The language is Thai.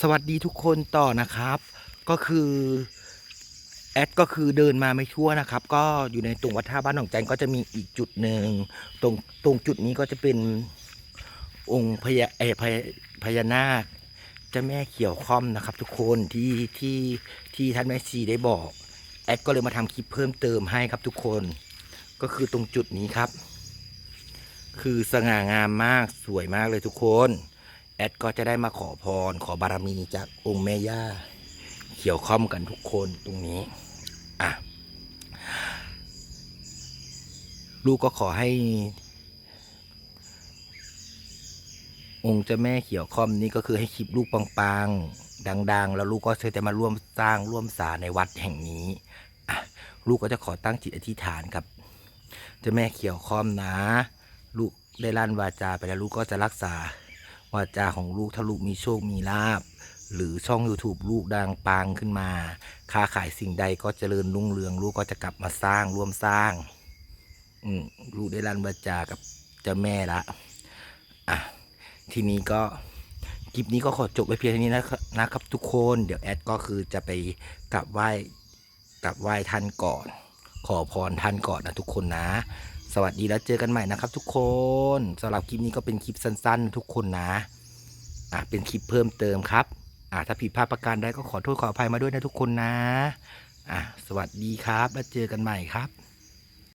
สวัสดีทุกคนต่อนะครับ ก็คือแอดก็คือเดินมาไม่ทั่วนะครับ ก็อยู่ในตรงวัดท่าบ้านหนองแจงก็จะมีอีกจุดหนึ่งตรงตรงจุดนี้ก็จะเป็นองค์พญาเอพญพญานาคเจ้าแม่เขียวค่อมนะครับ ทุกคนที่ที่ที่ท่านแม่ชีได้บอก แอดก็เลยมาทำคลิปเพิ่มเติมให้ครับทุกคน ก็คือตรงจุดนี้ครับ คือสง่างามมากสวยมากเลยทุกคน ดก็จะได้มาขอพร ขอบารมีจากองค์แม่ย่าเขียวข้อมกันทุกคนตรงนี้ อะ ลูกก็ขอให้ องค์เจ้าแม่เขียวค่อมนี่ก็คือให้คลิปลูกปังๆดัง ๆ แล้วลูกก็จะมาร่วมสร้างร่วมสาในวัดแห่งนี้อะลูกก็จะขอตั้งจิตอธิษฐานกับเจ้าแม่เขียวค่อมนะ ลูกได้ลั่นวาจาไปแล้วลูกก็จะรักษา วาจาของลูกถ้าลูกมีโชคมีลาบหรือช่อง YouTube ลูกดังปังขึ้นมา ค้าขายสิ่งใดก็เจริญรุ่งเรือง ลูกก็จะกลับมาสร้างร่วมสร้าง อืมลูกได้รันวาจากับเจ้าแม่ละอะทีนี้ก็คลิปนี้ก็ขอจบไว้เพียงเท่านี้นะนะครับทุกคนเดี๋ยวแอดก็คือจะไปกลับไหว้กลับไหว้ท่านก่อน ขอพรท่านก่อนนะทุกคนนะ สวัสดีแล้วเจอกันใหม่นะครับ ทุกคนสำหรับคลิปนี้ก็เป็นคลิปสั้นๆ ทุกคนนะอะเป็นคลิปเพิ่มเติมครับอะถ้าผิดพลาดประการใดก็ขอโทษขออภัยมาด้วยนะทุกคนนะอะสวัสดีครับแล้วเจอกันใหม่ครับ